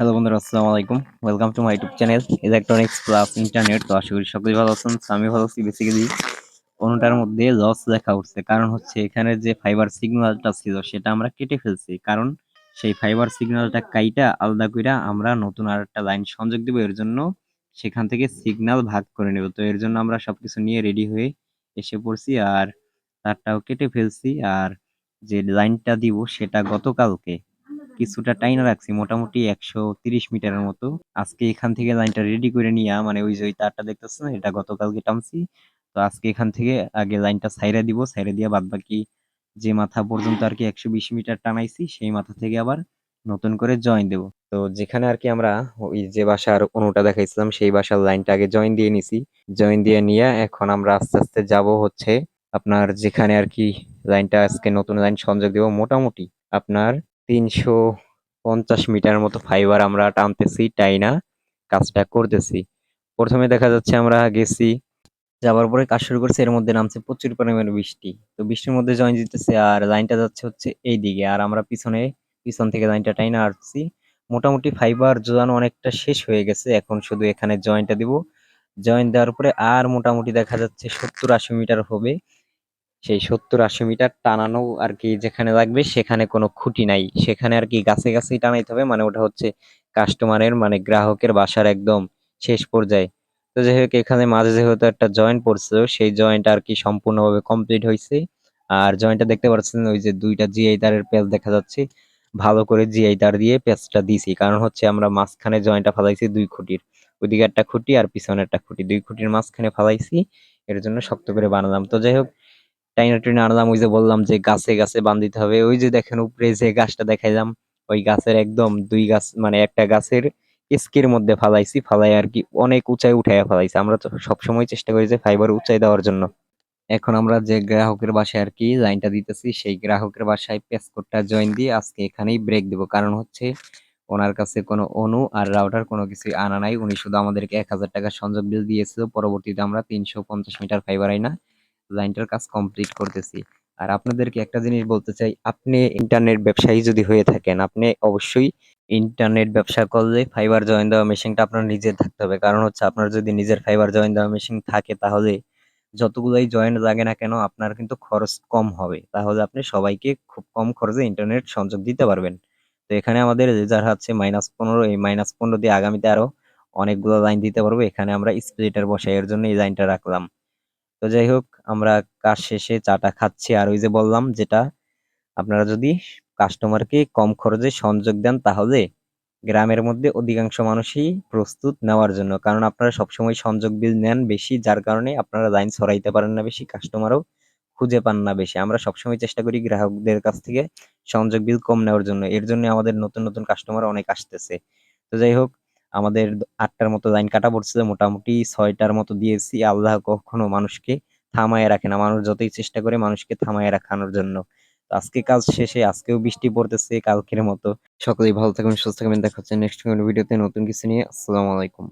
Hello বন্ধুরা, আসসালামু আলাইকুম। Welcome to my YouTube channel electronics plus internet তো আশা করি সকলেই ভালো আছেন আমি ভালো আছি। বেসিক্যালি কোনোটার মধ্যে লস দেখা উঠছে। কারণ হচ্ছে, এখানে যে ফাইবার সিগন্যালটা ছিল, সেটা আমরা কেটে ফেলছি। কারণ সেই ফাইবার সিগন্যালটা কাইটা আলাদা কইরা আমরা নতুন আর একটা লাইন সংযোগ দিব, এর জন্য সেখান থেকে সিগন্যাল ভাগ করে নেব। তো এর জন্য আমরা সবকিছু নিয়ে রেডি হয়ে এসে পড়ছি আর তারটাও কেটে ফেলছি। আর যে লাইনটা দিব, সেটা গতকালকে কিছুটা টাইনা রাখছি, মোটামুটি একশো তিরিশ মিটারের মতো। আজকে এখান থেকে লাইনটা রেডি করে নিয়ে মানে ওই যে ওই তারটা দেখতেছেন, এটা গতকালকে টানছি। তো আজকে এখান থেকে আগে লাইনটা সাইরা দিব সাইরা দিয়ে বাদ বাকি যে মাথা পর্যন্ত আর কি একশো বিশ মিটার টানাইছি, সেই মাথা থেকে আবার নতুন করে জয়েন দেব। তো যেখানে আর কি আমরা ওই যে বাসার অনুটা দেখাইছিলাম, সেই বাসার লাইনটা আগে জয়েন দিয়ে নিছি। জয়েন দিয়ে নিয়ে এখন আমরা আস্তে আস্তে যাব হচ্ছে আপনার যেখানে আর কি লাইনটা আজকে নতুন লাইন সংযোগ দেব, মোটামুটি আপনার তিনশো পঞ্চাশ মিটার মতো ফাইবার আমরা টানতেছি, টাইনা কাজটা করতেছি। প্রথমে দেখা যাচ্ছে আমরা গেছি, যাবার পরে কাজ শুরু করছে, এর মধ্যে নামছে প্রচুর পরিমাণে বৃষ্টি। তো বৃষ্টির মধ্যে জয়েন দিতেছে আর লাইনটা যাচ্ছে হচ্ছে এই দিকে আর আমরা পিছনে, পিছন থেকে লাইনটা টাইনা আসছি মোটামুটি ফাইবার জোড়ানো অনেকটা শেষ হয়ে গেছে, এখন শুধু এখানে জয়েন্টটা দিব। জয়েন দেওয়ার পরে আর মোটামুটি দেখা যাচ্ছে সত্তর আশি মিটার হবে। সেই সত্তর আশি মিটার টানানো আর কি যেখানে লাগবে সেখানে কোনো খুঁটি নাই। সেখানে আর কি গাছে গাছেই টানাইতে হবে মানে ওটা হচ্ছে কাস্টমারের মানে গ্রাহকের বাসার একদম শেষ পর্যায়ে। তো যাই হোক, এখানে মাঝে যেহেতু একটা জয়েন্ট পড়ছিল সেই জয়েন্ট আর কি সম্পূর্ণভাবে কমপ্লিট হয়েছে আর জয়েন্টটা দেখতে পাচ্ছেন, ওই যে দুইটা জিআই তারের পেজ দেখা যাচ্ছে। ভালো করে জিআই তার দিয়ে পেজটা দিছি, কারণ হচ্ছে আমরা মাঝখানে জয়েন্টটা ফালাইছি দুই খুঁটির। ওইদিকে একটা খুঁটি আর পিছনে একটা খুঁটি, দুই খুঁটির মাঝখানে ফালাইছি, এর জন্য শক্ত করে বানালাম। তো যাই হোক টাইনা টুইনা আনলাম ওই যে বললাম যে গাছে গাছে বান্ধিতে হবে। ওই যে দেখেন উপরে যে গাছটা দেখাইলাম, ওই গাছের একদম দুই গাছ মানে একটা গাছের স্কের মধ্যে ফালাইছি ফালাই আর কি অনেক উঁচাই উঠাইয়া ফালাইছি। আমরা তো সবসময় চেষ্টা করি যে ফাইবার উঁচাই দেওয়ার জন্য। এখন আমরা যে গ্রাহকের বাসায় আর কি লাইনটা দিতেছি, সেই গ্রাহকের বাসায় কোডটা জয়েন দিয়ে আজকে এখানেই ব্রেক দেবো। কারণ হচ্ছে ওনার কাছে কোনো অনু আর রাউটার কোনো কিছু আনা নাই। উনি শুধু আমাদেরকে এক হাজার টাকা সংযোগ বিল দিয়েছিল। পরবর্তীতে আমরা তিনশো পঞ্চাশ মিটার ফাইবার আইনা লাইনটার কাজ কমপ্লিট করতেছি। আর আপনাদেরকে একটা জিনিস বলতে চাই, আপনি ইন্টারনেট ব্যবসায়ী যদি হয়ে থাকেন, আপনি অবশ্যই ইন্টারনেট ব্যবসা করলে ফাইবার জয়েন দেওয়া মেশিনটা আপনার নিজের থাকতে হবে। কারণ হচ্ছে আপনার যদি নিজের ফাইবার জয়েন দেওয়া মেশিন থাকে, তাহলে যতগুলাই জয়েন্ট লাগে না কেন, আপনার কিন্তু খরচ কম হবে। তাহলে আপনি সবাইকে খুব কম খরচে ইন্টারনেট সংযোগ দিতে পারবেন। তো এখানে আমাদের রেজার হচ্ছে মাইনাস পনেরো, এই মাইনাস পনেরো দিয়ে আগামীতে আরও অনেকগুলো লাইন দিতে পারব। এখানে আমরা স্প্লিটার বসাই, এর জন্য এই লাইনটা রাখলাম। তো যাই হোক, আমরা কাজ শেষে চাটা খাচ্ছি। আর ওই যে বললাম, যেটা আপনারা যদি কাস্টমারকে কম খরচে সংযোগ দেন, তাহলে গ্রামের মধ্যে অধিকাংশ মানুষই প্রস্তুত নেওয়ার জন্য। কারণ আপনারা সবসময় সংযোগ বিল নেন বেশি, যার কারণে আপনারা লাইন ছড়াইতে পারেন না বেশি কাস্টমারও খুঁজে পান না বেশি। আমরা সবসময় চেষ্টা করি গ্রাহকদের কাছ থেকে সংযোগ বিল কম নেওয়ার জন্য। এর জন্য আমাদের নতুন নতুন কাস্টমার অনেক আসতেছে। তো যাই হোক আমাদের আটটার মতো লাইন কাটা পড়ছিল মোটামুটি ছয়টার মতো দিয়েছি। আল্লাহ কখনো মানুষকে থামায় রাখে না। মানুষ যতই চেষ্টা করে মানুষকে থামায় রাখানোর জন্য। আজকে কাজ শেষে, আজকেও বৃষ্টি পড়তেছে কালকের মতো। সকলেই ভালো থাকবেন, সুস্থ থাকবেন। দেখা হচ্ছে নেক্সট ভিডিওতে নতুন কিছু নিয়ে। আসসালামু আলাইকুম।